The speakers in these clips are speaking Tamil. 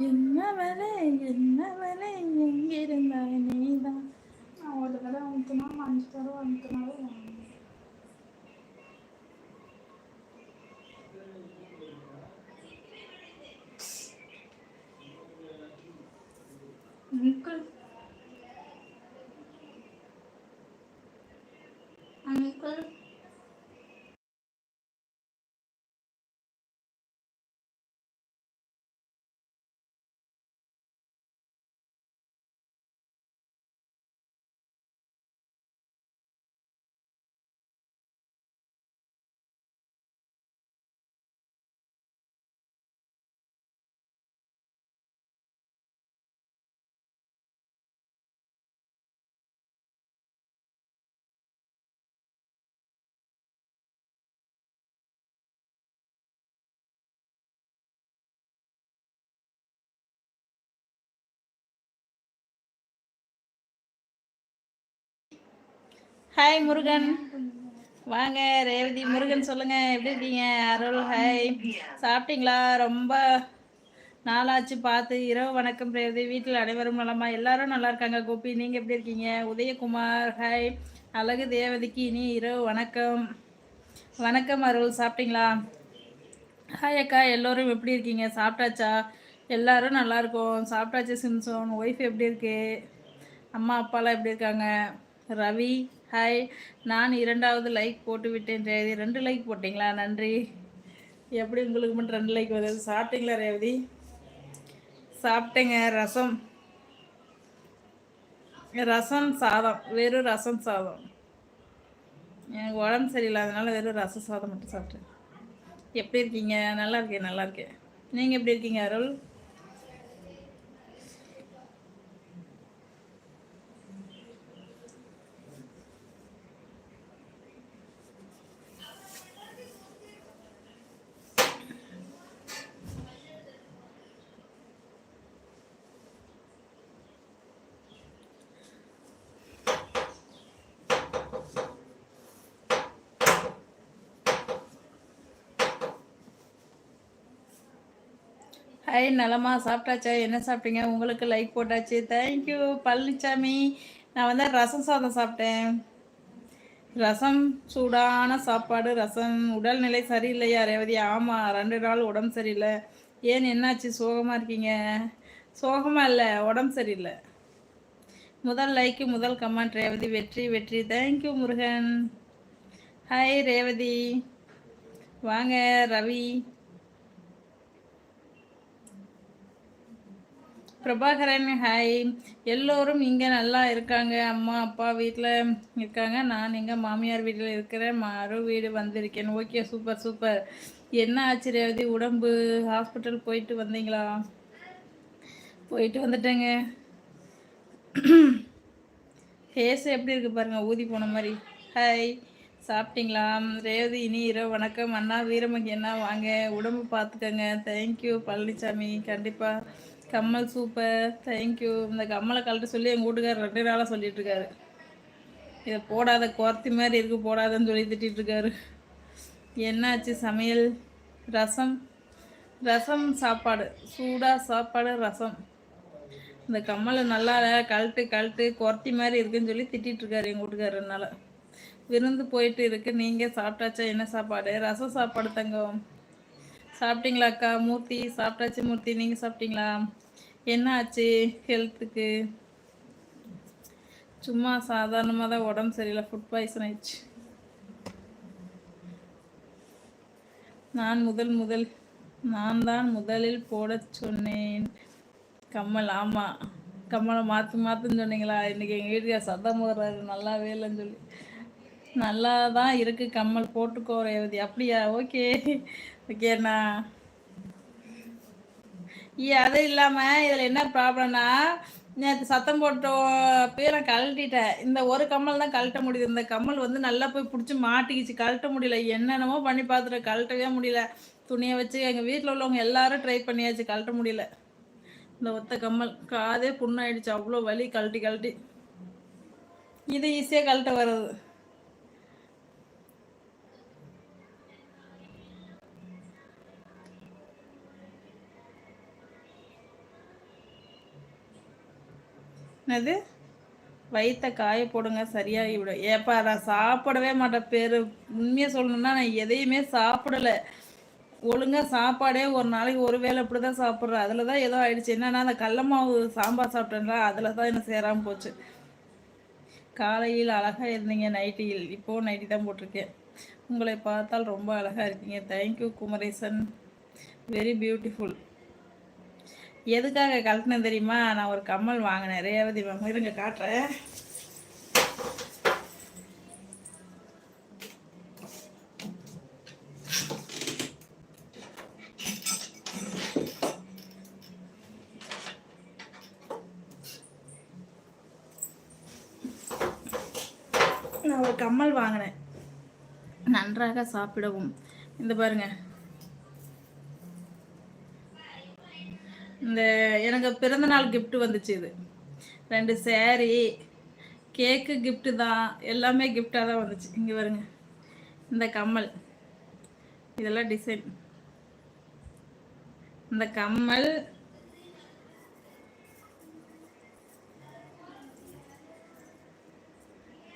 என்னவளே என்னவளே எங்கிருந்தாய் நீதான் ஹாய் முருகன் வாங்க ரேவதி முருகன் சொல்லுங்க. எப்படி இருக்கீங்க? அருள் ஹாய் சாப்பிட்டீங்களா? ரொம்ப நாளாச்சு பார்த்து. இரவு வணக்கம் ரேவதி. வீட்டில் அனைவரும் நலமா? எல்லாரும் நல்லா இருக்காங்க கோபி. நீங்கள் எப்படி இருக்கீங்க? உதயகுமார் ஹாய் அழகு தேவதிக்கு இனி இரவு வணக்கம். வணக்கம் அருள். சாப்பிட்டீங்களா? ஹாய் அக்கா. எல்லோரும் எப்படி இருக்கீங்க? சாப்பிட்டாச்சா? எல்லாரும் நல்லா இருக்கோம். சாப்பிட்டாச்சு சிம்சோன். ஒய்ஃப் எப்படி இருக்கு? அம்மா அப்பாலாம் எப்படி இருக்காங்க? ரவி ஹாய் நான் இரண்டாவது லைக் போட்டு விட்டேன் ரேவதி. ரெண்டு லைக் போட்டிங்களா? நன்றி. எப்படி உங்களுக்கு மட்டும் ரெண்டு லைக் வருது? சாப்பிட்டீங்களா ரேவதி? சாப்பிட்டேங்க. ரசம். ரசம் சாதம். வெறும் ரசம் சாதம். எனக்கு உடம்பு சரியில்லாதனால வெறும் ரசம் சாதம் மட்டும் சாப்பிட்டேன். எப்படி இருக்கீங்க? நல்லா இருக்கேன் நல்லா இருக்கேன். நீங்கள் எப்படி இருக்கீங்க அருள்? ஹாய் நலமா? சாப்பிட்டாச்சா? என்ன சாப்பிட்டீங்க? உங்களுக்கு லைக் போட்டாச்சு. தேங்க்யூ பழனிசாமி நான் வந்து ரசம் சாதம் சாப்பிட்டேன். ரசம் சூடான சாப்பாடு ரசம். உடல்நிலை சரியில்லையா ரேவதி? ஆமாம் ரெண்டு நாள் உடம்பு சரியில்லை. ஏன் என்னாச்சு? சோகமாக இருக்கீங்க? சோகமாக இல்லை உடம்பு சரியில்லை. முதல் லைக்கு முதல் கமெண்ட் ரேவதி. வெற்றி வெற்றி. Thank you Murugan. Hi Revathi. வாங்க ரவி. பிரபாகரன் ஹாய். எல்லோரும் இங்கே நல்லா இருக்காங்க. அம்மா அப்பா வீட்டில் இருக்காங்க. நான் எங்கள் மாமியார் வீட்டில் இருக்கிறேன். மறு வீடு வந்திருக்கேன். Okay super super. என்ன ஆச்சு ரேவதி? உடம்பு ஹாஸ்பிட்டல் போயிட்டு வந்தீங்களா? போயிட்டு வந்துட்டேங்க. ஃபேஸ் எப்படி இருக்குது பாருங்கள் ஊதி போன மாதிரி. ஹாய் சாப்பிட்டீங்களா? ரேவதி இனி இரவு வணக்கம். அண்ணா வீரமகி என்ன வாங்க. உடம்பு பார்த்துக்கோங்க. தேங்க்யூ பழனிசாமி கண்டிப்பாக கம்மல் சூப்பர் தேங்க்யூ இந்த கம்மலை கழட்ட சொல்லி எங்கள் வீட்டுக்காரர் ரெண்டு நாளாக சொல்லிட்டு இருக்காரு. இதை போடாத குறத்தி மாதிரி இருக்குது போடாதன்னு சொல்லி திட்டிகிட்டு இருக்காரு. என்னாச்சு சமையல்? ரசம்? ரசம் சாப்பாடு. சூடாக சாப்பாடு ரசம். இந்த கம்மலை நல்லா கழட்டு கழட்டு குறத்தி மாதிரி இருக்குன்னு சொல்லி திட்டிகிட்டு இருக்காரு எங்கள் வீட்டுக்காரனால விருந்து போயிட்டு இருக்கு. நீங்கள் சாப்பிட்டாச்சா? என்ன சாப்பாடு? ரசம் சாப்பாடு தங்கம். சாப்பிட்டீங்களா அக்கா மூர்த்தி சாப்பிட்டாச்சு மூர்த்தி. நீங்கள் சாப்பிட்டீங்களா? என்ன ஆச்சு ஹெல்த்துக்கு சும்மா சாதாரணமாக தான் உடம்பு சரியில்லை. ஃபுட் பாய்சன் ஆயிடுச்சு. நான் முதல் முதல். நான் தான் முதலில் போட சொன்னேன். கம்மல் ஆமாம் கம்மலை மாற்றி மாற்றுன்னு சொன்னீங்களா? இன்றைக்கி எங்கள் வீட்டுக்கு சத்தம் போடுறாரு. நல்லாவே இல்லைன்னு சொல்லி. நல்லா தான் இருக்குது கம்மல் போட்டுக்கோ ரேவதி. அப்படியா? ஓகே. ஓகேண்ணா அது இல்லாமல் இதில் என்ன ப்ராப்ளம்னா நேற்று சத்தம் போட்டோம் போய் நான் கழட்டிட்டேன். இந்த ஒரு கம்மல் தான் கழட்ட முடியுது. இந்த கம்மல் வந்து நல்லா போய் பிடிச்சி மாட்டிக்கிச்சு. கழட்ட முடியல. என்னென்னமோ பண்ணி பார்த்துட்டு கழட்டவே முடியல. துணியை வச்சு எங்கள் வீட்டில் உள்ளவங்க எல்லாரும் ட்ரை பண்ணியாச்சு. கழட்ட முடியல. இந்த ஒத்த கம்மல் காதே புண்ணாயிடுச்சு. அவ்வளோ வலி. கழட்டி கழட்டி. இது ஈஸியாக கழட்ட வர்றது. என்னது? வயிற்ற காய போடுங்க சரியாகி விடும் ஏப்பா நான் சாப்பிடவே மாட்டேன். பேர் உண்மையாக சொல்லணும்னா நான் எதையுமே சாப்பிடலை. ஒழுங்காக சாப்பாடே ஒரு நாளைக்கு ஒரு வேளை இப்படி தான் சாப்பிட்றேன். அதில் தான் ஏதோ ஆயிடுச்சு. என்னன்னா அந்த கடல மாவு சாம்பார் சாப்பிட்டேன்ல அதில் தான் எனக்கு சேராமல் போச்சு. காலையில் அழகாக இருந்தீங்க நைட்டியில். இப்போது நைட்டி தான் போட்டிருக்கேன். உங்களை பார்த்தால் ரொம்ப அழகாக இருக்கீங்க. தேங்க்யூ குமரேசன். வெரி பியூட்டிஃபுல் எதுக்காக கழட்டினேன் தெரியுமா? நான் ஒரு கம்மல் வாங்கினேன். ரேவதி மேம் இருங்க காட்டுறேன் நான் ஒரு கம்மல் வாங்கினேன். நன்றாக சாப்பிடவும். இந்த பாருங்க. இந்த எனக்கு பிறந்த நாள் வந்துச்சு இது. ரெண்டு சேரீ கேக்கு கிஃப்ட்டு தான். எல்லாமே கிஃப்டாக தான் வந்துச்சு. இங்கே வருங்க இந்த கம்மல். இதெல்லாம் டிசைன் இந்த கம்மல்.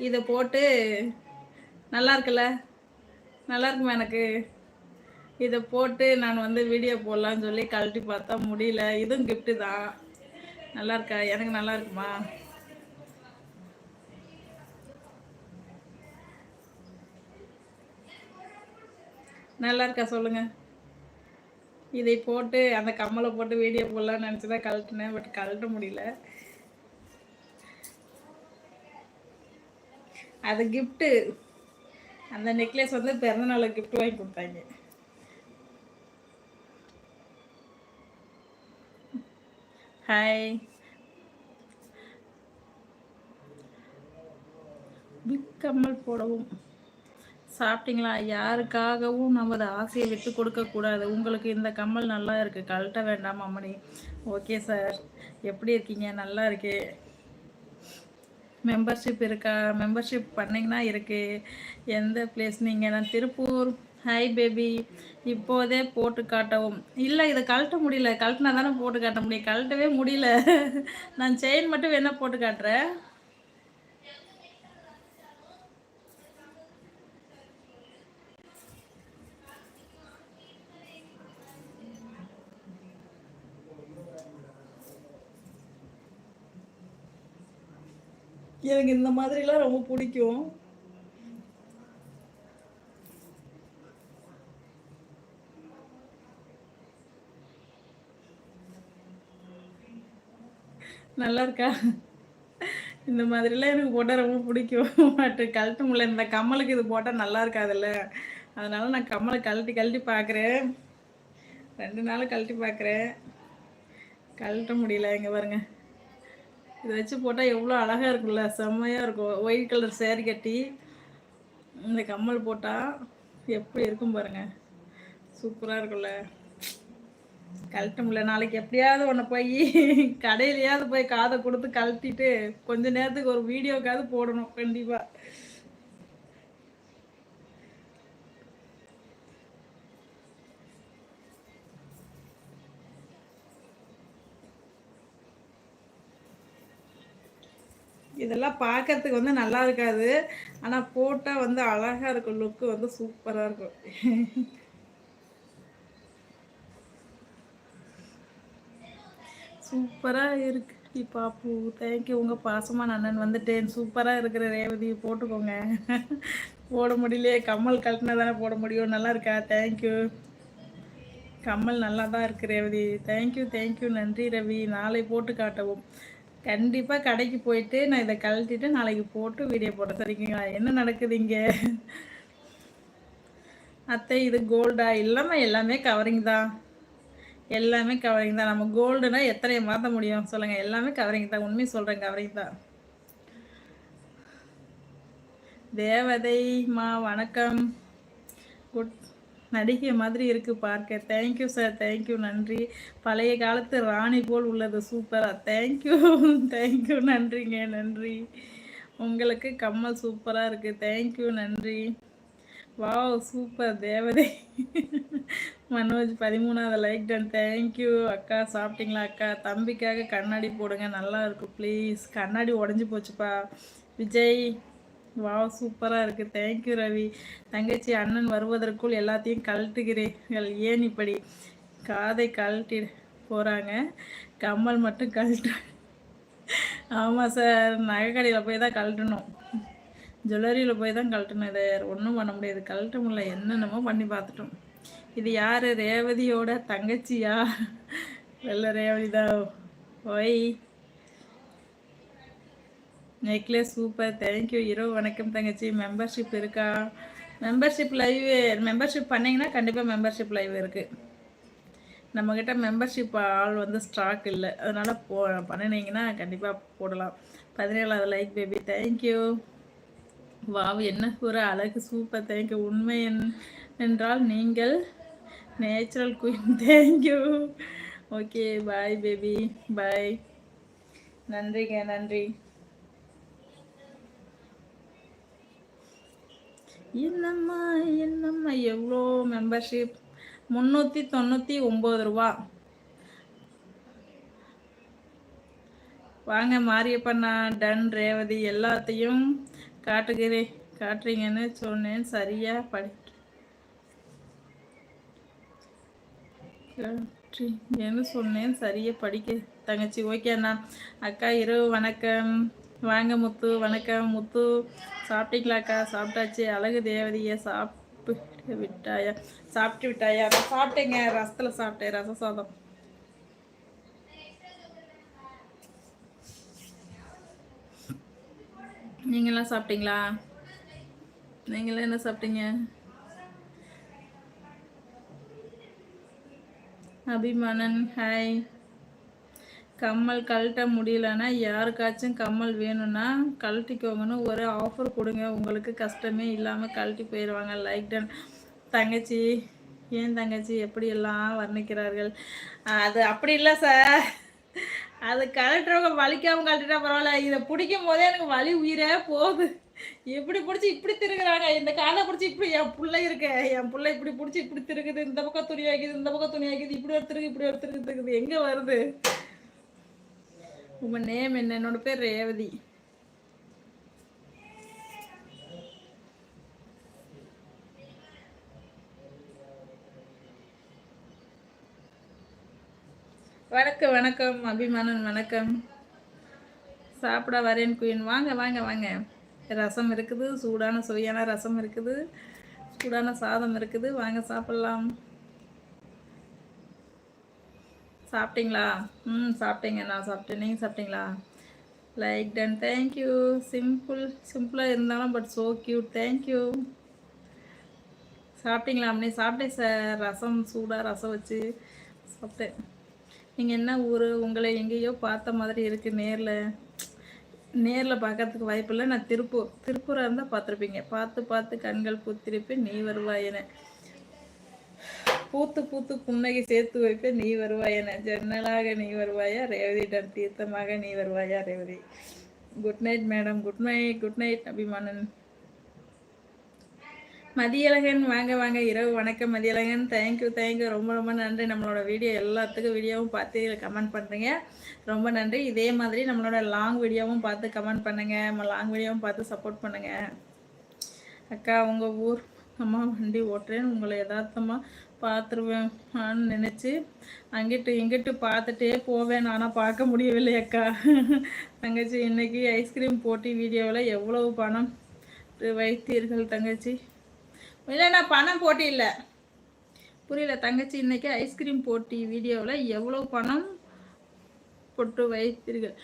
இதை போட்டு நல்லா இருக்குல்ல? நல்லா இருக்குமா எனக்கு? இதை போட்டு நான் வந்து வீடியோ போடலான்னு சொல்லி கழட்டி பார்த்தா முடியல. இதுவும் கிஃப்ட்டு தான். நல்லா இருக்கா? எனக்கு நல்லா இருக்குமா? நல்லா இருக்கா? சொல்லுங்க. இதை போட்டு அந்த கம்மலை போட்டு வீடியோ போடலாம்னு நினச்சி தான் கழட்டினேன் பட் கழட்ட முடியல. அது கிஃப்ட்டு அந்த நெக்லஸ் வந்து பிறந்தநாள் கிஃப்ட் வாங்கி கொடுத்தாங்க. ஹாய் பிக் போடவும். சாப்பிட்டீங்களா? யாருக்காகவும் நமது ஆசையை விட்டு கொடுக்கக்கூடாது உங்களுக்கு இந்த கம்மல் நல்லா இருக்குது கழட்ட வேண்டாம் அம்மணி. ஓகே சார் எப்படி இருக்கீங்க? நல்லா இருக்கு. மெம்பர்ஷிப் இருக்கா? மெம்பர்ஷிப் பண்ணிங்கன்னா இருக்குது எந்த பிளேஸ் நீங்கள் நான் திருப்பூர் ஹாய் பேபி இப்போதே போட்டு காட்டவும். இல்லை இதை கழட்ட முடியல. கழட்டினா தானே போட்டு காட்ட முடியும். கழட்டவே முடியல. நான் செயின் மட்டும் வேணால் போட்டு காட்டுறேன். எனக்கு இந்த மாதிரிலாம் ரொம்ப பிடிக்கும். நல்லா இருக்கா இந்த மாதிரிலாம் எனக்கு போட்டால் ரொம்ப பிடிக்கும். பட் கழட்ட முடியல இந்த கம்மலுக்கு இது போட்டால் நல்லா இருக்காதுல்ல அதனால நான் கம்மலை கழட்டி கழட்டி பார்க்குறேன் ரெண்டு நாள் கழட்டி பார்க்குறேன் கழட்ட முடியல இங்கே பாருங்க. இதை வச்சு போட்டால் எவ்வளோ அழகாக இருக்கும்ல. செம்மையாக இருக்கும். ஒயிட் கலர் சேரீ கட்டி இந்த கம்மல் போட்டால் எப்படி இருக்கும் பாருங்க. சூப்பராக இருக்கும்ல. கழட்ட முடியல. நாளைக்கு எப்படியாவது ஒன்று போய் கடையிலையாவது போய் காதை கொடுத்து கழட்டிட்டு கொஞ்ச நேரத்துக்கு ஒரு வீடியோக்காவது போடணும் கண்டிப்பாக இதெல்லாம் பார்க்கறதுக்கு வந்து நல்லா இருக்காது. ஆனால் போட்டால் வந்து அழகாக இருக்கும். லுக்கு வந்து சூப்பராக இருக்கும். சூப்பராக இருக்கு. பாப்பு தேங்க்யூ உங்கள் பாசமான அண்ணன் வந்துட்டேன். சூப்பராக இருக்கிற ரேவதி போட்டுக்கோங்க. போட முடியலையே. கம்மல் கழட்டினா தானே போட முடியும். நல்லா இருக்கா? தேங்க்யூ கம்மல் நல்லா தான் இருக்கு ரேவதி. தேங்க்யூ தேங்க்யூ நன்றி ரவி. நாளை போட்டு காட்டவும். கண்டிப்பாக கடைக்கு போயிட்டு நான் இதை கழட்டிட்டு நாளைக்கு போட்டு வீடியோ போட சரிங்களா? என்ன நடக்குது இங்கே? அத்தை இது கோல்டா இல்லாமல் எல்லாமே கவரிங் தான். எல்லாமே கவரிங் தான். நம்ம கோல்டுனா எத்தனை மாற்ற முடியும்? சொல்லுங்கள் எல்லாமே கவரிங் தான். உண்மை சொல்கிறேன் கவரிங் தான். தேவதை மா வணக்கம். குட் நடிகை மாதிரி இருக்கு பார்க்க. தேங்க்யூ சார் தேங்க்யூ நன்றி. பழைய காலத்து ராணி போல் உள்ளது. சூப்பராக தேங்க்யூ தேங்க்யூ நன்றிங்க. நன்றி. உங்களுக்கு கம்மல் சூப்பராக இருக்குது தேங்க்யூ நன்றி. வாவ் சூப்பர் தேவதை. மனோஜ் பதிமூணாவது லைக் டன் தேங்க்யூ அக்கா சாப்பிட்டீங்களா அக்கா? தம்பிக்காக கண்ணாடி போடுங்க நல்லா இருக்கும் ப்ளீஸ் கண்ணாடி உடஞ்சி போச்சுப்பா. விஜய் வாவ் சூப்பராக இருக்குது தேங்க்யூ ரவி. தங்கச்சி அண்ணன் வருவதற்குள் எல்லாத்தையும் கழட்டுகிறீர்கள். ஏன் இப்படி? காதை கழட்டி போகிறாங்க கம்மல் மட்டும் கழட்டு. ஆமாம் சார் நகைக்கடையில் போய் தான் கழட்டணும். ஜுவல்லரியில் போய் தான் கழட்டணும் இதை ஒன்றும் பண்ண முடியாது. கழட்ட முடியல என்னென்னமோ பண்ணி பார்த்துட்டோம். இது யார்? ரேவதியோட தங்கச்சியா? வெள்ள ரேவதிதா தான். ஒய் நெக்லஸ் சூப்பர் தேங்க்யூ இரவு வணக்கம் தங்கச்சி. மெம்பர்ஷிப் இருக்கா? மெம்பர்ஷிப் லைவ் மெம்பர்ஷிப் பண்ணிங்கன்னா கண்டிப்பாக மெம்பர்ஷிப் லைவ் இருக்குது நம்மக்கிட்ட மெம்பர்ஷிப் ஆள் வந்து ஸ்டாக் இல்லை. அதனால் போ பண்ணினீங்கன்னா கண்டிப்பாக போடலாம். பதினேழாவது லைக் பேபி தேங்க்யூ வாவ் என்ன ஒரு அழகு சூப்பர் தேங்க்யூ உண்மை என்- என்றால் நீங்கள் natural queen thank you okay bye baby bye நன்றிங்க நன்றி என்னம்மா என்னம்மா எவ்வளோ மெம்பர்ஷிப் முந்நூற்றி தொண்ணூற்றி ஒம்பது ரூபா. வாங்க மாரியப்பண்ணா டன் ரேவதி எல்லாத்தையும் காட்டுகிறேன் காட்டுறீங்கன்னு சொன்னேன். சரியா? படி காட்டுறீங்கன்னு சொன்னேன். சரியா? படிக்க. தங்கச்சி ஓகே அண்ணா. அக்கா இரவு வணக்கம். வாங்க முத்து. வணக்கம் முத்து. சாப்பிட்டீங்களா அக்கா? சாப்பிட்டாச்சு. அழகு தேவதையை சாப்பிட்டு விட்டாயா? சாப்பிட்டு விட்டாயா? சாப்பிட்டேங்க. ரசத்தில் சாப்பிட்டேன். ரச சாதம் நீங்களாம் சாப்பிட்டீங்களா? நீங்களாம் என்ன சாப்பிட்டீங்க? அபிமானன் ஹாய் கம்மல் கழட்ட முடியலன்னா யாருக்காச்சும் கம்மல் வேணும்னா கழட்டிக்கோங்கன்னு ஒரு ஆஃபர் கொடுங்க. உங்களுக்கு கஷ்டமே இல்லாமல் கழட்டி போயிடுவாங்க லைக் டன் தங்கச்சி ஏன் தங்கச்சி? எப்படியெல்லாம் வர்ணிக்கிறார்கள்? அது அப்படி இல்லை சார் அது கழட்டுறவங்க வலிக்காம கழட்டிட்டா பரவாயில்ல. இதை பிடிக்கும் போதே எனக்கு வலி உயிரே போகுது. எப்படி பிடிச்சி இப்படி திருகுறாங்க? இந்த காலை பிடிச்சி இப்படி என் பிள்ளை இருக்க. என் பிள்ளை இப்படி பிடிச்சி இப்படி திருகுது. இந்த பக்கம் துணி ஆக்கிது இந்த பக்கம் துணி ஆக்கிது இப்படி ஒரு திருகு இப்படி ஒரு திருகு திருகுது. எங்க வருது? உங்க நேம் என்ன? என்னோட பேர் ரேவதி. வணக்கம் வணக்கம் அபிமானன் வணக்கம். சாப்பிட வரேன் குயின். வாங்க வாங்க வாங்க. ரசம் இருக்குது சூடான சுவையான ரசம் இருக்குது சூடான சாதம் இருக்குது. வாங்க சாப்பிட்லாம். சாப்பிட்டீங்களா? ம் சாப்பிட்டீங்க நான் சாப்பிட்டேன். நீங்கள் சாப்பிட்டீங்களா? லைக் டன் தேங்க்யூ சிம்பிள் சிம்பிளாக இருந்தாலும் பட் ஸோ க்யூட் தேங்க்யூ சாப்பிட்டீங்களா? அம்மனி சாப்பிட்டேன் சார் ரசம் சூடாக ரசம் வச்சு சாப்பிட்டேன். நீங்கள் என்ன ஊர்? உங்களை எங்கேயோ பார்த்த மாதிரி இருக்குது நேரில். நேரில் பார்க்கறதுக்கு வாய்ப்பு இல்லை. நான் திருப்பூர் திருப்பூராக இருந்தால் பார்த்துருப்பீங்க. பார்த்து பார்த்து கண்கள் பூத்திருப்பேன். நீ வருவாயென பூத்து பூத்து புன்னகை சேர்த்து வைப்பேன் நீ வருவாயன ஜன்னலாக நீ வருவாயா? ரேவதியிடம் தீர்த்தமாக நீ வருவாயா? Revathi. Good night madam good night good night Abhimanan. Mathiyazhagan வாங்க வாங்க. இரவு வணக்கம் மதியழகன். தேங்க்யூ தேங்க்யூ ரொம்ப ரொம்ப நன்றி. நம்மளோட வீடியோ எல்லாத்துக்கும் வீடியோவும் பார்த்து கமெண்ட் பண்ணுறீங்க ரொம்ப நன்றி. இதே மாதிரி நம்மளோட லாங் வீடியோவும் பார்த்து கமெண்ட் பண்ணுங்கள் நம்ம லாங் வீடியோவும் பார்த்து சப்போர்ட் பண்ணுங்கள் அக்கா உங்கள் ஊர் அம்மா வண்டி ஓட்டுறேன். உங்களை யதார்த்தமாக பார்த்துருவேன்னு நினச்சி அங்கிட்டு இங்கிட்டு பார்த்துட்டே போவேன். ஆனால் பார்க்க முடியவில்லை அக்கா. தங்கச்சி இன்னைக்கு ஐஸ்கிரீம் போட்டி வீடியோவில் எவ்வளவு பணம் வைத்தீர்கள் தங்கச்சி? இல்லைண்ணா பணம் போட்டி இல்லை. புரியல தங்கச்சி இன்னைக்கு ஐஸ்கிரீம் போட்டி வீடியோவில் எவ்வளோ பணம் போட்டு வைத்தீர்கள்?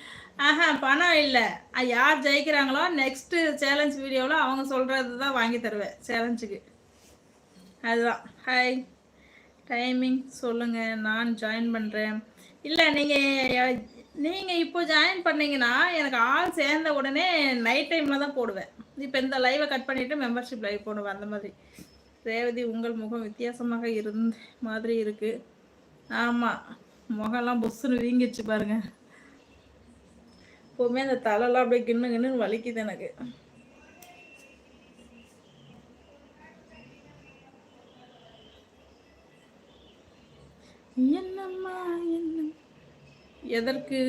ஆஹா பணம் இல்லை. யார் ஜெயிக்கிறாங்களோ நெக்ஸ்ட்டு சேலஞ்ச் வீடியோவில் அவங்க சொல்கிறது தான் வாங்கி தருவேன் சேலஞ்சுக்கு அதுதான். ஹாய் டைமிங் சொல்லுங்கள் நான் ஜாயின் பண்ணுறேன் இல்லை நீங்கள் நீங்க இப்போ ஜாயின் பண்ணீங்கன்னா எனக்கு ஆள் சேர்ந்த உடனே நைட் டைம்ல தான் போடுவேன். இப்போ இந்த லைவை கட் பண்ணிட்டு மெம்பர்ஷிப் லைவ் போடுவேன் அந்த மாதிரி. ரேவதி உங்கள் முகம் வித்தியாசமாக இருந்த மாதிரி இருக்கு. ஆமா முகம்லாம் பொஸ்ஸுன்னு வீங்கிடுச்சு பாருங்க. எப்போவுமே அந்த தலைலாம் அப்படியே கிண்ணு கிண்ணுன்னு வலிக்குது எனக்கு. என்னம்மா என்ன எதற்கு?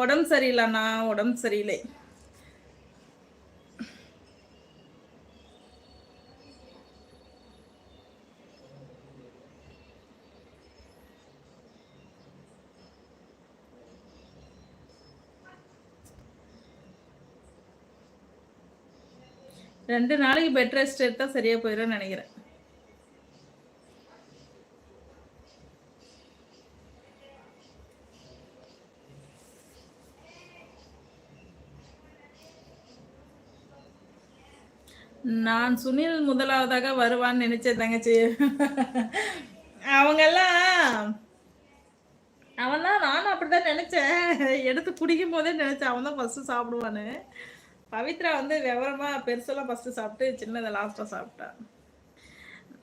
உடம்பு சரியில்லைண்ணா உடம்பு சரியில்லை. ரெண்டு நாளைக்கு பெட் ரெஸ்ட் எடுத்தால் சரியாக போயிடும்னு நினைக்கிறேன். நான் சுனில் முதலாவதாக வருவான்னு நினைச்சேன் தங்கச்சி. அவங்கெல்லாம் அவன் தான் நானும் அப்படிதான் நினைச்சேன். எடுத்து குடிக்கும் போதே நினைச்சேன். அவன் தான் ஃபர்ஸ்ட் சாப்பிடுவான்னு. பவித்ரா வந்து விவரமா பெருசெல்லாம் ஃபர்ஸ்ட் சாப்பிட்டு சின்னதை லாஸ்டா சாப்பிட்டான்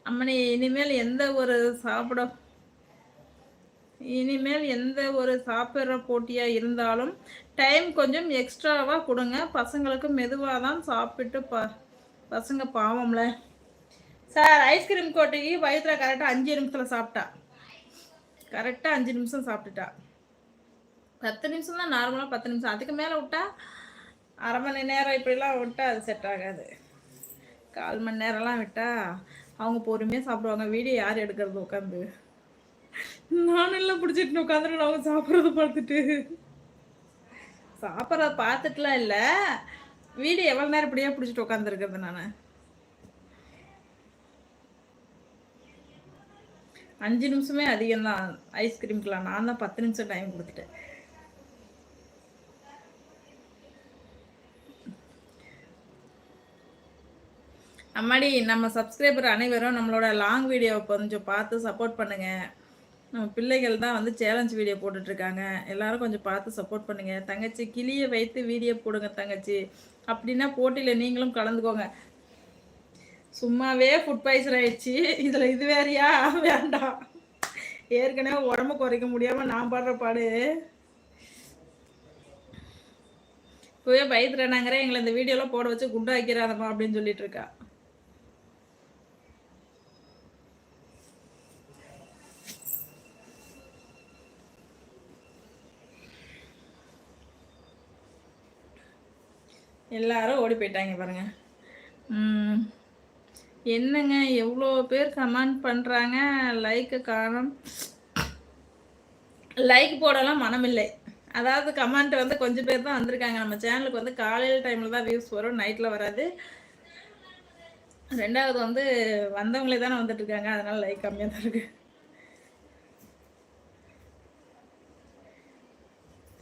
அம்மனி இனிமேல் எந்த ஒரு சாப்பிட இனிமேல் எந்த ஒரு சாப்பிட்ற போட்டியா இருந்தாலும் டைம் கொஞ்சம் எக்ஸ்ட்ராவா கொடுங்க. பசங்களுக்கு மெதுவாக தான் சாப்பிட்டு ப பசங்க பாவம்ல. சார் ஐஸ்கிரீம் கோட்டைக்கு பவித்ரா கரெக்டாக அஞ்சு நிமிஷத்தில் சாப்பிட்டா. கரெக்டாக அஞ்சு நிமிஷம் சாப்பிட்டுட்டா. பத்து நிமிஷம் தான் நார்மலாக பத்து நிமிஷம். அதுக்கு மேலே விட்டா அரை மணி நேரம் இப்படிலாம் விட்டா அது செட் ஆகாது. கால் மணி நேரம்லாம் விட்டால் அவங்க பொறுமையாக சாப்பிடுவாங்க. வீடியோ யார் எடுக்கிறது உட்காந்து? நானும் எல்லாம் பிடிச்சிட்டு உட்காந்துட்டு அவங்க சாப்பிட்றத பார்த்துட்டு. சாப்பிட்றத பார்த்துட்டுலாம் இல்லை. வீடியோ எவ்வளோ நேரம் இப்படியே பிடிச்சிட்டு உட்காந்துருக்கிறது நான்? அஞ்சு நிமிஷமே அதிகம் தான் ஐஸ்கிரீம்க்குலாம் நான் தான் பத்து நிமிஷம் டைம் கொடுத்துட்டேன். அம்மாடி நம்ம சப்ஸ்கிரைபர் அனைவரும் நம்மளோட லாங் வீடியோவை கொஞ்சம் பார்த்து சப்போர்ட் பண்ணுங்கள் நம்ம பிள்ளைகள் தான் வந்து சேலஞ்ச் வீடியோ போட்டுட்ருக்காங்க. எல்லாரும் கொஞ்சம் பார்த்து சப்போர்ட் பண்ணுங்கள் தங்கச்சி கிளியை வைத்து வீடியோ போடுங்க தங்கச்சி. அப்படின்னா போட்டியில் நீங்களும் கலந்துக்கோங்க. சும்மாவே ஃபுட் பாய்சன் ஆயிடுச்சு. இதில் இது வேறையா? வேண்டாம். ஏற்கனவே உடம்பு குறைக்க முடியாமல் நான் பாடுற பாடு. இப்போவே பயத்துறானாங்கிற எங்களை இந்த வீடியோலாம் போட வச்சு குண்டாக்கிறாதம்மா அப்படின்னு சொல்லிட்டு இருக்கா. எல்லாரும் ஓடி போயிட்டாங்க பாருங்கள் என்னங்க எவ்வளோ பேர் கமெண்ட் பண்ணுறாங்க லைக்கு காணும். லைக் போடலாம் மனமில்லை. அதாவது கமெண்ட் வந்து கொஞ்சம் பேர் தான் வந்திருக்காங்க. நம்ம சேனலுக்கு வந்து காலையில் டைமில் தான் வியூஸ் வரும் நைட்டில் வராது. ரெண்டாவது வந்து வந்தவங்களே தானே வந்துட்டுருக்காங்க அதனால் லைக் கம்மியாக தான் இருக்குது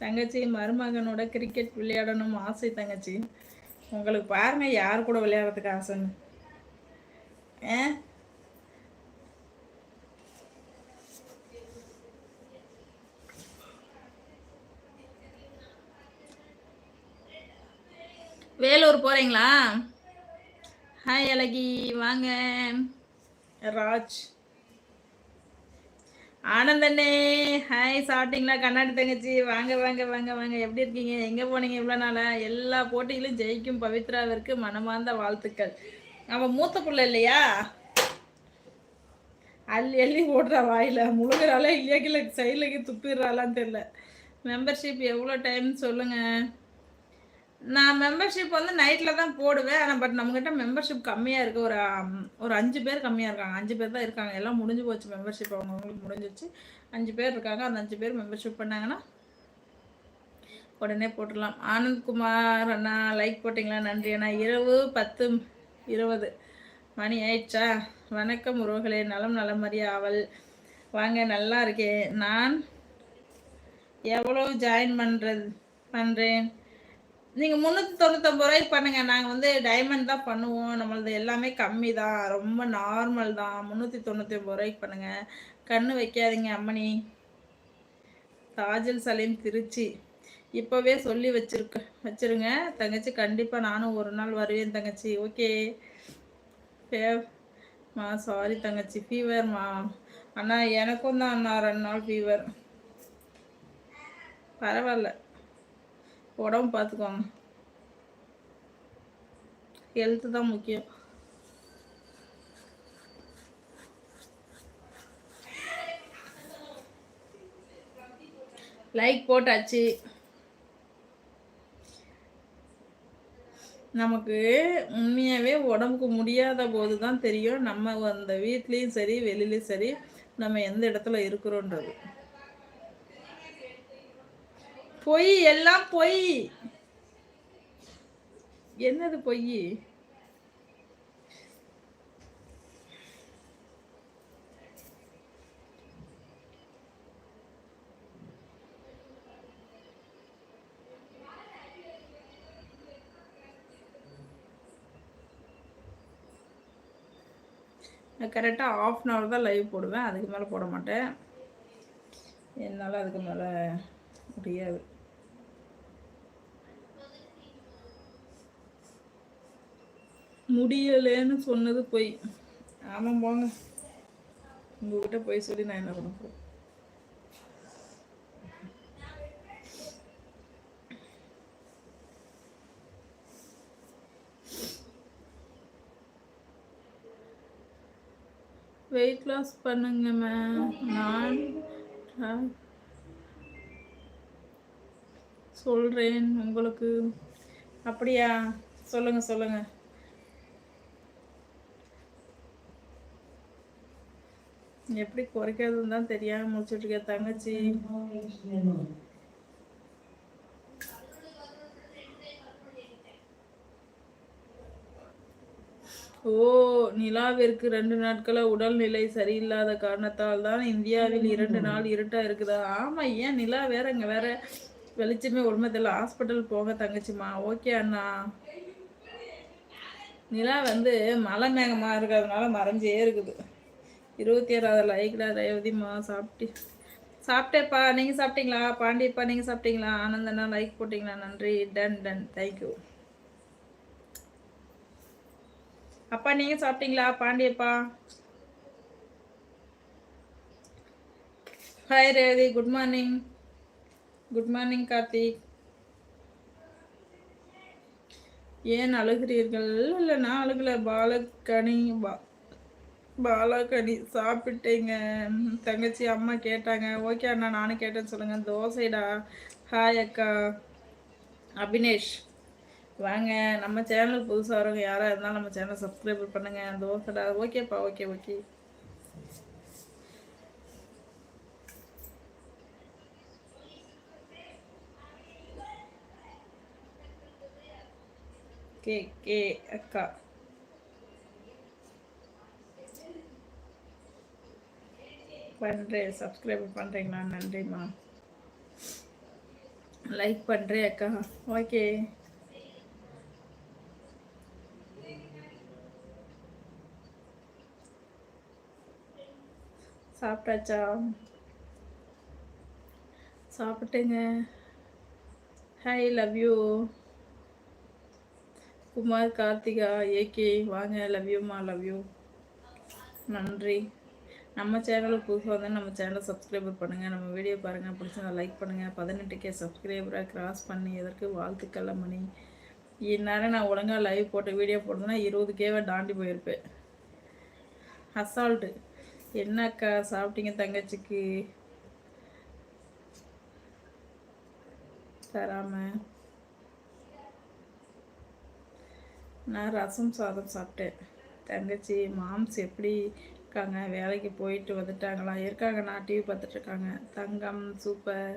தங்கச்சி மருமகனோட கிரிக்கெட் விளையாடணும் ஆசை தங்கச்சி. உங்களுக்கு பாருங்க யார் கூட விளையாடுறதுக்கு ஆசைன்னு. ஆ? வேலூர் போறீங்களா? ஹாய் அழகி. வாங்க. ராஜ். ஆனந்தண்ணே. ஹாய் சாப்பிட்டீங்களா? கண்ணாடி தங்கச்சி. வாங்க வாங்க வாங்க வாங்க. எப்படி இருக்கீங்க? எங்கே போனீங்க இவ்வளோ நாளா? எல்லா போட்டியிலும் ஜெயிக்கும் பவித்ராவிற்கு மனமார்ந்த வாழ்த்துக்கள். அவன் மூத்த பிள்ளை இல்லையா? அள்ளி அள்ளி ஓடுறா வாயில. முழுகிறாளா இல்லையா? கீழே சைடில் துப்பிடுறாளான்னு தெரியல. மெம்பர்ஷிப் எவ்வளோ டைம் சொல்லுங்கள் நான் மெம்பர்ஷிப் வந்து நைட்டில் தான் போடுவேன். ஆனால் பட் நம்மக்கிட்ட மெம்பர்ஷிப் கம்மியாக இருக்குது ஒரு ஒரு அஞ்சு பேர் கம்மியாக இருக்காங்க. அஞ்சு பேர் தான் இருக்காங்க. எல்லாம் முடிஞ்சு போச்சு மெம்பர்ஷிப் அவங்கவுங்களுக்கு முடிஞ்சிச்சு அஞ்சு பேர் இருக்காங்க. அந்த அஞ்சு பேர் மெம்பர்ஷிப் பண்ணாங்கன்னா உடனே போட்டுடலாம். ஆனந்த்குமார் அண்ணா லைக் போட்டிங்களா? நன்றி அண்ணா. இரவு பத்து இருபது மணி ஆயிடுச்சா? வணக்கம் உறவுகளே. நலம் நலம் அவள். வாங்க நல்லா இருக்கேன் நான் எவ்வளோ ஜாயின் பண்ணுறது பண்ணுறேன் நீங்கள் முந்நூற்றி தொண்ணூத்தொம்பது ரூபாய்க்கு பண்ணுங்கள் நாங்கள் வந்து டைமண்ட் தான் பண்ணுவோம். நம்மளது எல்லாமே கம்மி தான். ரொம்ப நார்மல் தான். முந்நூற்றி தொண்ணூற்றி ஒன்பது ரூபாய்க்கு பண்ணுங்கள் கண்ணு வைக்காதீங்க அம்மணி. தாஜல் சலீம் திருச்சி. இப்போவே சொல்லி வச்சிருக்க வச்சிருங்க. தங்கச்சி கண்டிப்பாக நானும் ஒரு நாள் வருவேன் தங்கச்சி. ஓகே. மா சாரி தங்கச்சி. ஃபீவர்மா அண்ணா எனக்கும் தான் அண்ணா ரெண்டு நாள் ஃபீவர் பரவாயில்ல. உடம்பு பார்த்துக்கோங்க. ஹெல்த்து தான் முக்கியம். லைக் போட்டாச்சு. நமக்கு உண்மையாகவே உடம்புக்கு முடியாத போது தான் தெரியும். நம்ம அந்த வீட்லேயும் சரி வெளியிலையும் சரி நம்ம எந்த இடத்துல இருக்கிறோன்றது. பொய் எல்லாம் பொய். என்னது பொய்? கரெக்டாக ஆஃப் அன் ஹவர் தான் லைவ் போடுவேன். அதுக்கு மேலே போட மாட்டேன். என்னால் அதுக்கு மேலே முடியாது. முடியலேன்னு சொன்னது போய். ஆமாம் போங்க. உங்ககிட்ட போய் சொல்லி நான் என்ன பண்ண போகிறேன் வெயிட் லாஸ் பண்ணுங்க மேம் நான் சொல்றேன் உங்களுக்கு. அப்படியா? சொல்லுங்க சொல்லுங்க. எப்படி குறைக்கிறதுன்னு தான் தெரியாம முடிச்சுட்டு இருக்க தங்கச்சி. ஓ நிலாவிற்கு ரெண்டு நாட்கள உடல்நிலை சரியில்லாத காரணத்தால் தான் இந்தியாவில் இரண்டு நாள் இருட்டா இருக்குதா. ஆமா ஏன் நிலா வேற இங்க வேற வெளிச்சமே உண்மை தெரியல. ஹாஸ்பிட்டல் போங்க தங்கச்சிம்மா. ஓகே அண்ணா. நிலா வந்து மலை மேகமா இருக்கிறதுனால மறைஞ்சே இருக்குது. இருபத்தி ஏழாவது லைக்ல ரேவதிம்மா சாப்பிட்டு சாப்பிட்டேப்பா நீங்கள் சாப்பிட்டீங்களா பாண்டியப்பா நீங்கள் சாப்பிட்டீங்களா ஆனந்தண்ணா லைக் போட்டிங்களா? நன்றி. Done done. தேங்க்யூ அப்பா நீங்கள் சாப்பிட்டீங்களா Pandiappa. Hi Revathi. Good morning good morning Karthik. ஏன் அழுகிறீர்கள்? இல்லை நான் அழுகலை. பாலக்கணி பா பாலக்கனி சாப்பிட்டேங்க. தங்கச்சி அம்மா கேட்டாங்க ஓகே அண்ணா நானும் கேட்டேன்னு சொல்லுங்க. தோசைடா. ஹாய் அக்கா. அபினேஷ் வாங்க. நம்ம சேனல் புதுசாக வரவங்க யாராக இருந்தாலும் நம்ம சேனல் சப்ஸ்கிரைப் பண்ணுங்க. தோசைடா. ஓகேப்பா ஓகே ஓகே. கே கே அக்கா. பண்ணுறேன் சப்ஸ்கிரைப் பண்ணுறீங்களா நன்றிம்மா. லைக் பண்ணுறேன் அக்கா. ஓகே சாப்பிட்டாச்சா? சாப்பிட்டேங்க. Hi love you Kumar Karthika AK வாங்க love love you love you நன்றி. நம்ம சேனலுக்கு புதுசாக வந்து நம்ம சேனலை சப்ஸ்கிரைபர் பண்ணுங்கள் நம்ம வீடியோ பாருங்கள் பிடிச்சா லைக் பண்ணுங்கள் பதினெட்டு கே சப்ஸ்கிரைபராக கிராஸ் பண்ணி எதற்கு? வாழ்த்துக்கள் மணி இந்நேரம் நான் ஒழுங்காக லைவ் போட்டு வீடியோ போட்டதுன்னா இருபது கேவை தாண்டி போயிருப்பேன். அசால்ட்டு என்னக்கா சாப்பிட்டீங்க தங்கச்சிக்கு? தராம. நான் ரசம் சாதம் சாப்பிட்டேன். தங்கச்சி மாம்ஸ் எப்படி இருக்காங்க வேலைக்கு போயிட்டு வந்துட்டாங்களா? இருக்காங்க நான் டிவி பார்த்துட்ருக்காங்க தங்கம் super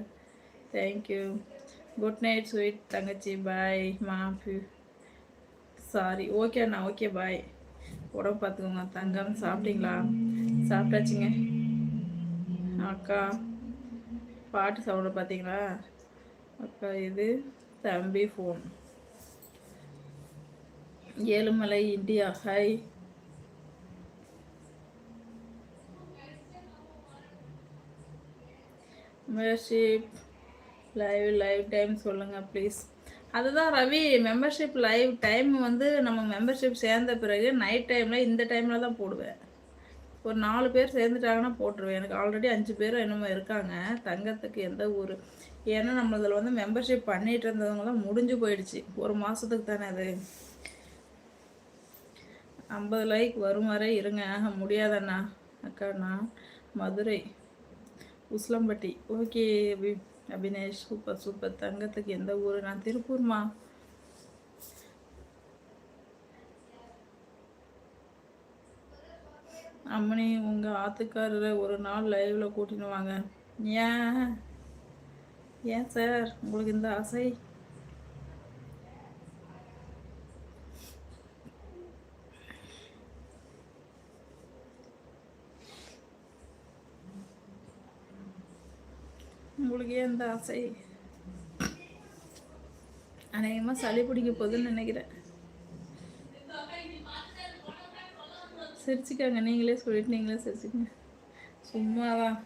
thank you good night sweet தங்கச்சி. பாய் மா சாரி ஓகே அண்ணா ஓகே பாய் உடம்பு பார்த்துக்கோங்க. தங்கம் சாப்பிட்டீங்களா? சாப்பிட்டாச்சுங்க. அக்கா பாட்டு சவுண்டு பார்த்தீங்களா? அக்கா இது தம்பி phone Ezhumalai India. Hi membership live live time சொல்லுங்கள் ப்ளீஸ் அதுதான் ரவி மெம்பர்ஷிப் லைவ் டைம் வந்து நம்ம மெம்பர்ஷிப் சேர்ந்த பிறகு நைட் டைமில் இந்த டைமில் தான் போடுவேன். ஒரு நாலு பேர் சேர்ந்துட்டாங்கன்னா போட்டுருவேன். எனக்கு ஆல்ரெடி அஞ்சு பேரும் என்னமோ இருக்காங்க. தங்கத்துக்கு எந்த ஊர் ஏன்னா நம்மளதில் வந்து மெம்பர்ஷிப் பண்ணிகிட்டு இருந்தவங்களாம் முடிஞ்சு போயிடுச்சு. ஒரு மாதத்துக்கு தானே அது. ஐம்பது லைக் வரும் வரை இருங்க. முடியாதண்ணா. அக்கா நான் Madurai. Usilampatti okay Abi Abinesh super super. தங்கத்துக்கு எந்த ஊர்? நான் திருப்பூர்மா? அம்மனி உங்கள் ஆத்துக்காரரை ஒரு நாள் லைவில் கூட்டின்னு வாங்க. ஏன்? ஏன் சார்? உங்களுக்கு இந்த ஆசை? உங்களுக்கு ஏன் இந்த ஆசை. அநேகமாக சளி பிடிக்க போகுதுன்னு நினைக்கிறேன். சிரிச்சுக்காங்க. நீங்களே சொல்லிட்டு நீங்களே சிரிச்சுக்கங்க. சும்மாதான்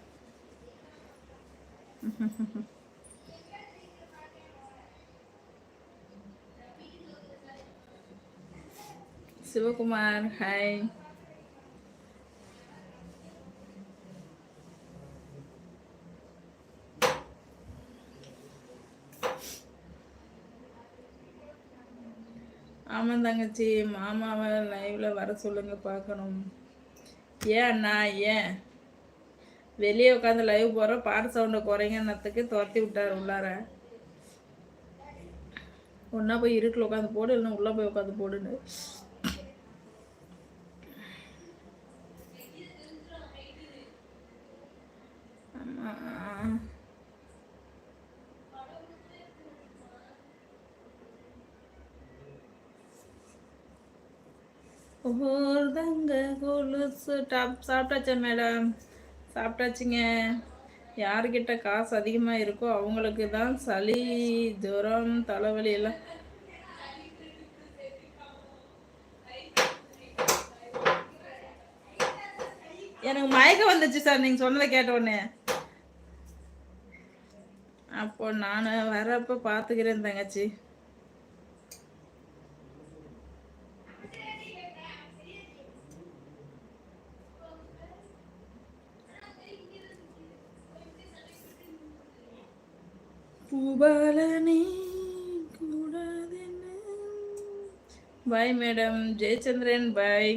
சிவகுமார் ஹாய் ஆமாம் தங்கச்சி மாமாவை லைவில் வர சொல்லுங்க பார்க்கணும். ஏன் அண்ணா ஏன்? வெளியே உட்காந்து லைவ் போகிறோம் பாட்டு சவுண்டை குறைங்கன்னத்துக்கு துரத்தி விட்டார் உள்ளார. ஒன்றா போய் இருட்டில் உட்காந்து போடு இல்லைன்னா உள்ளே போய் உட்காந்து போடுன்னு ஆமாம் ஓர்தங்க கொலுசு. டாப் சாப்பிட்டாச்சா மேடம்? சாப்பிட்டாச்சுங்க. யாருக்கிட்ட காசு அதிகமாக இருக்கோ அவங்களுக்கு தான் சளி ஜுரம் தலைவலி எல்லாம். எனக்கு மயக்கம் வந்துச்சு சார் நீங்கள் சொன்னதை கேட்ட உடனே. அப்போ நான் வரப்போ பார்த்துக்கிறேன் தங்கச்சி. பாய் மேடம் ஜெயச்சந்திரன் பாய்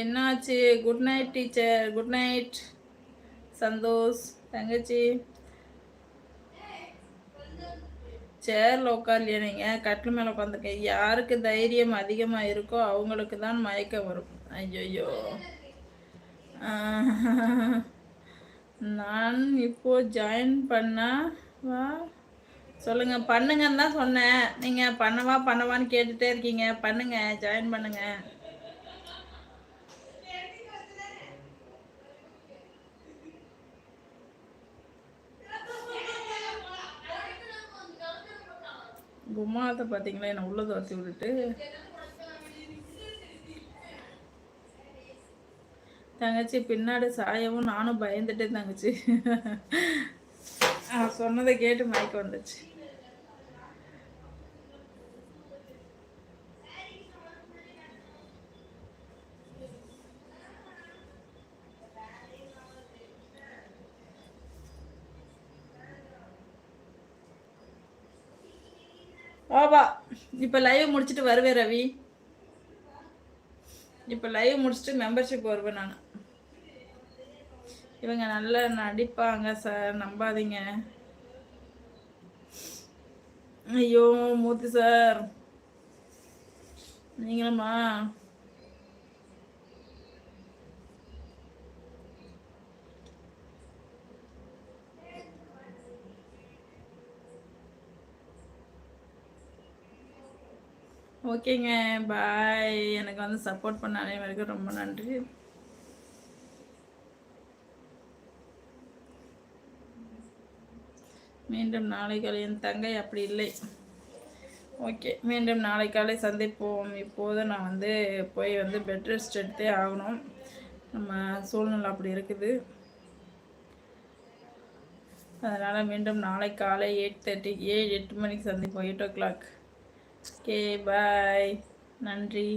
என்னாச்சு? Good night teacher good night Santhosh தங்கச்சி. சேரில் உட்கார்லையா நீங்கள் கட்டில் மேலே உட்காந்துருக்கேன் யாருக்கு தைரியம் அதிகமாக இருக்கோ அவங்களுக்கு தான் மயக்கம் வரும். ஐயோ நான் இப்போ ஜாயின் பண்ணா சொல்லுங்க சொல்லுங்கள் பண்ணுங்கன்னு தான் சொன்னேன். நீங்கள் பண்ணவா பண்ணவான்னு கேட்டுகிட்டே இருக்கீங்க. பண்ணுங்க ஜாயின் பண்ணுங்க. கும்மாளத்தை பார்த்தீங்களா? என்னை உள்ள துரத்தி விட்டுட்டு. தங்கச்சி பின்னாடி சாயவும் நானும் பயந்துட்டேன் தங்கச்சி. சொன்னதை கேட்டு மயக்க வந்துச்சு. ஆபா இப்போ லைவ் முடிச்சுட்டு வருவேன் ரவி. இப்போ லைவ் முடிச்சுட்டு மெம்பர்ஷிப் வருவேன் நான். இவங்க நல்லா நடிப்பாங்க சார் நம்பாதீங்க. ஐயோ மூர்த்தி சார். நீங்களுமா? ஓகேங்க பாய். எனக்கு வந்து சப்போர்ட் பண்ண அனைவருக்கும் ரொம்ப நன்றி. மீண்டும் நாளை காலை என் தங்கை அப்படி இல்லை. ஓகே மீண்டும் நாளை காலை சந்திப்போம். இப்போது நான் வந்து போய் வந்து பெட் ரெஸ்ட் எடுத்தே ஆகணும். நம்ம சூழ்நிலை அப்படி இருக்குது. அதனால் மீண்டும் நாளை காலை எயிட் தேர்ட்டி ஏழு எட்டு மணிக்கு சந்திப்போம் eight o'clock okay bye நன்றி.